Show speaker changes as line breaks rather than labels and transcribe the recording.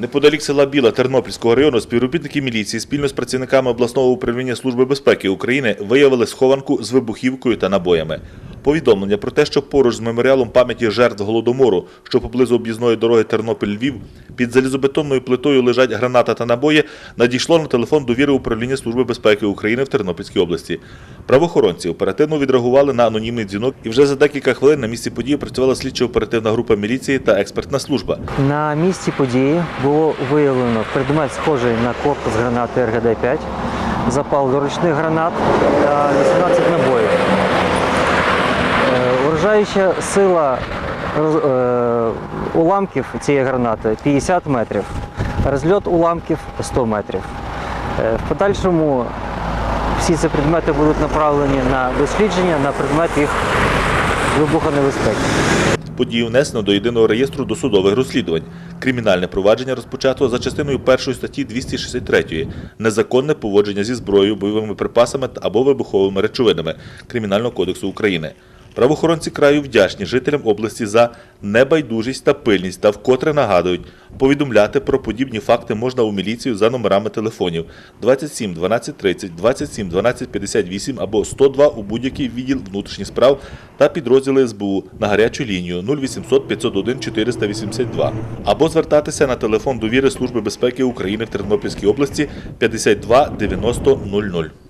Неподалік села Біла Тернопільського району співробітники міліції спільно з працівниками обласного управління Служби безпеки України виявили схованку з вибухівкою та набоями. Повідомлення про те, що поруч з меморіалом пам'яті жертв голодомору, що поблизу об'їзної дороги Тернопіль-Львів, під залізобетонною плитою лежать граната та набої, надійшло на телефон довіри управління Служби безпеки України в Тернопільській області. Правоохоронці оперативно відреагували на анонімний дзвінок, і вже за декілька хвилин на місці події працювала слідчо-оперативна група міліції та експертна служба.
На місці події було виявлено предмет, схожий на корпус гранати РГД-5, запал до ручних гранат та 18 набоїв. Вражаюча сила е, уламків цієї гранати 50 метрів, розльот уламків 100 метрів. Е, В подальшому всі ці предмети будуть направлені на дослідження на предмет їх вибухонебезпеки.
Подію внесено до єдиного реєстру досудових розслідувань. Кримінальне провадження розпочато за частиною першої статті 263 незаконне поводження зі зброєю, бойовими припасами або вибуховими речовинами Кримінального кодексу України. Правоохоронці краю вдячні жителям області за небайдужість та пильність та вкотре нагадують, повідомляти про подібні факти можна у міліцію за номерами телефонів 27 12 30, 27 12 58 або 102 у будь-який відділ внутрішніх справ та підрозділи СБУ на гарячу лінію 0800 501 482 або звертатися на телефон довіри Служби безпеки України в Тернопільській області 52 90 00.